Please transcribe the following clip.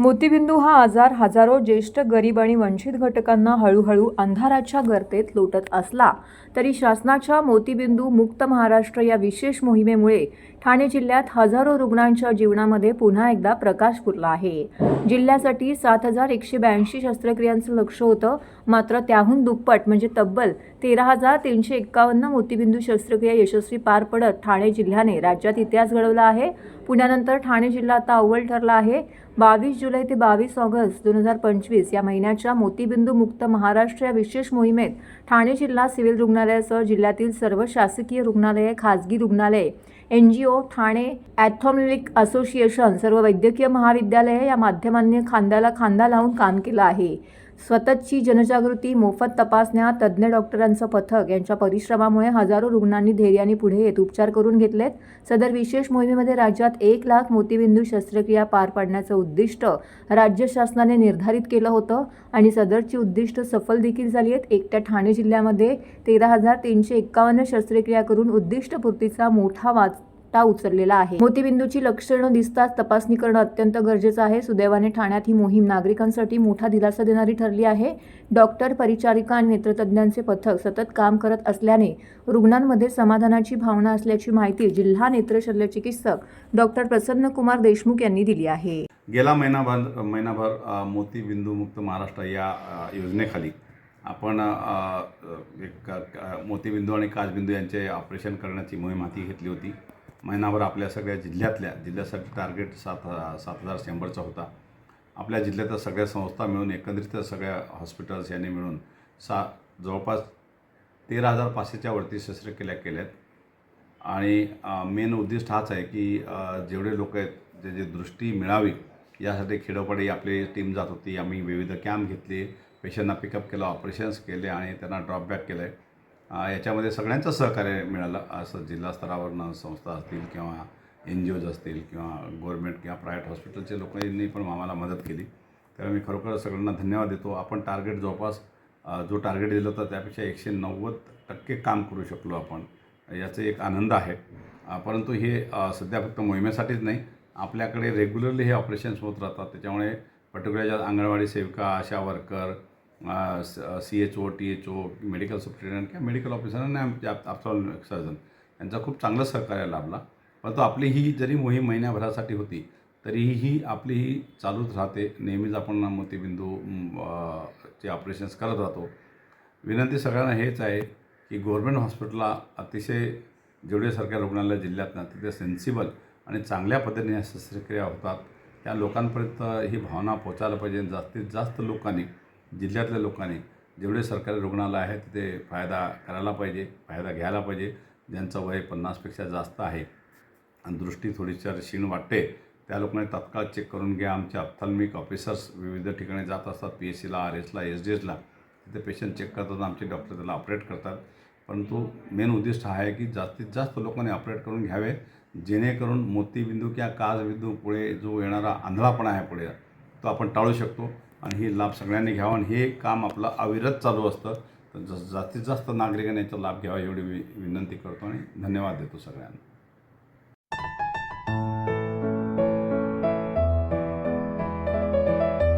मोतीबिंदू हा आजार हजारो ज्येष्ठ गरीब आणि वंचित घटकांना हळूहळू अंधाराच्या गर्तेत लोटत असला तरी शासनाच्या मोतीबिंदू मुक्त महाराष्ट्र या विशेष मोहिमेमुळे ठाणे जिल्ह्यात हजारो रुग्णांच्या जीवनामध्ये पुन्हा एकदा प्रकाश फुटला आहे. जिल्ह्यासाठी सात हजार एकशे ब्याऐंशी शस्त्रक्रियांचं लक्ष होतं. मात्र त्याहून दुप्पट म्हणजे तब्बल तेरा हजार तीनशे एक्कावन्न मोतीबिंदू शस्त्रक्रिया यशस्वी पार पडत ठाणे जिल्ह्याने राज्यात इतिहास घडवला आहे. पुण्यानंतर ठाणे जिल्हा आता अव्वल ठरला आहे. बावीस जुलै ते बावीस ऑगस्ट दोन हजार पंचवीस या महिन्याच्या मोतीबिंदू मुक्त महाराष्ट्र या विशेष मोहिमेत ठाणे जिल्हा सिव्हिल रुग्णालयासह जिल्ह्यातील सर्व शासकीय रुग्णालये खाजगी रुग्णालये N G O Thane ophthalmic association सर्व वैद्यकीय महाविद्यालये या माध्यमांनी खांद्याला खांदा लावून काम केलं आहे. स्वतःची जनजागृती मोफत तपासण्या तज्ज्ञ डॉक्टरांचं पथक यांच्या परिश्रमामुळे हजारो रुग्णांनी धैर्याने पुढे येत उपचार करून घेतलेत. सदर विशेष मोहिमेमध्ये राज्यात एक लाख मोतीबिंदू शस्त्रक्रिया पार पाडण्याचं उद्दिष्ट राज्य शासनाने निर्धारित केलं होतं आणि सदरची उद्दिष्ट सफल देखील झाली आहेत. एकट्या ठाणे जिल्ह्यामध्ये तेरा हजार तीनशे एक्कावन्न शस्त्रक्रिया करून उद्दिष्टपूर्तीचा मोठा वाच पट्टा उचललेला आहे. मोतीबिंदूची लक्षणं दिसताच तपासणी करणं अत्यंत गरजेचं आहे. सुदैवाने ठाण्यात ही मोहीम नागरिकांसाठी मोठा दिलासा देणारी ठरली आहे. डॉक्टर परिचारिका आणि नेत्रतज्ञांचे पथक सतत काम करत असल्याने रुग्णांमध्ये समाधानाची भावना असल्याची माहिती जिल्हा नेत्र शल्यचिकित्सक डॉक्टर प्रसन्न कुमार देशमुख यांनी दिली आहे. गेला महिनाभर महिनाभर मोतीबिंदूमुक्त महाराष्ट्र या योजनेखाली आपण एक मोतीबिंदू आणि काचबिंदू यांचे ऑपरेशन करण्याची मोहीम हाती घेतली होती. महिनाभर आपल्या सगळ्या जिल्ह्यातल्या जिल्ह्यासाठी टार्गेट सात सात हजार शंभरचा होता. आपल्या जिल्ह्यातल्या सगळ्या संस्था मिळून एकंदरीत सगळ्या हॉस्पिटल्स यांनी मिळून सा जवळपास तेरा हजार पाचशेच्या वरती शस्त्रक्रिया आहेत आणि मेन उद्दिष्ट हाच आहे की जेवढे लोक आहेत जे जे दृष्टी मिळावी यासाठी खेडोपाडी आपली टीम जात होती. आम्ही विविध कॅम्प घेतले पेशंटना पिकअप केलं ऑपरेशन्स केले आणि त्यांना ड्रॉपबॅक केलं आहे याच्यामध्ये सगळ्यांचं सहकार्य मिळालं. असं जिल्हा स्तरावरनं संस्था असतील किंवा एन जी ओज असतील किंवा गव्हर्मेंट किंवा प्रायव्हेट हॉस्पिटलचे लोकांनी पण आम्हाला मदत केली. त्यामुळे मी खरोखर सगळ्यांना धन्यवाद देतो. आपण टार्गेट जवळपास जो टार्गेट दिलं होतं त्यापेक्षा एकशे नव्वद टक्के काम करू शकलो आपण. याचं एक आनंद आहे. परंतु हे सध्या फक्त मोहिमेसाठीच नाही आपल्याकडे रेग्युलरली हे ऑपरेशन्स होत राहतात. त्याच्यामुळे पर्टिक्युलर ज्या अंगणवाडी सेविका ASHA worker C H O T H O medical superintendent किंवा मेडिकल ऑफिसर आणि सर्जन यांचा खूप चांगलं सहकार्य लाभला परंतु आपली ही जरी मोहीम महिन्याभरासाठी होती तरीही आपली ही चालूच राहते. नेहमीच आपण मोतीबिंदू चे ऑपरेशन्स करत राहतो. विनंती सगळ्यांना हेच आहे की गव्हर्मेंट हॉस्पिटलला अतिशय जेवढे रुग्णालय जिल्ह्यात ना तिथे सेन्सिबल आणि चांगल्या पद्धतीने या शस्त्रक्रिया होतात. त्या लोकांपर्यंत ही भावना पोचायला पाहिजे. जास्तीत जास्त लोकांनी जिल्ह्यातल्या लोकांनी जेवढे सरकारी रुग्णालय आहेत तिथे फायदा करायला पाहिजे फायदा घ्यायला पाहिजे. ज्यांचं वय पन्नासपेक्षा जास्त आहे आणि दृष्टी थोडीशी क्षीण वाटते त्या लोकांनी तात्काळ चेक करून घ्या. आमचे अप्थल्मिक ऑफिसर्स विविध ठिकाणी जात असतात पी एस सीला आर एसला एस डी एसला तिथे पेशंट चेक करतात आमचे डॉक्टर त्याला ऑपरेट करतात. परंतु मेन उद्दिष्ट हा आहे की जास्तीत जास्त लोकांनी ऑपरेट करून घ्यावे. जेणेकरून मोतीबिंदू किंवा काजबिंदू पुढे जो येणारा आंधळापणा आहे पुढे तो आपण टाळू शकतो. आणि हे लाभ सगळ्यांनी घ्यावा आणि हे काम आपलं अविरत चालू असतं. तर जास्तीत जास्त नागरिकांनी याचा लाभ घ्यावा एवढी वि विनंती करतो आणि धन्यवाद देतो सगळ्यांना.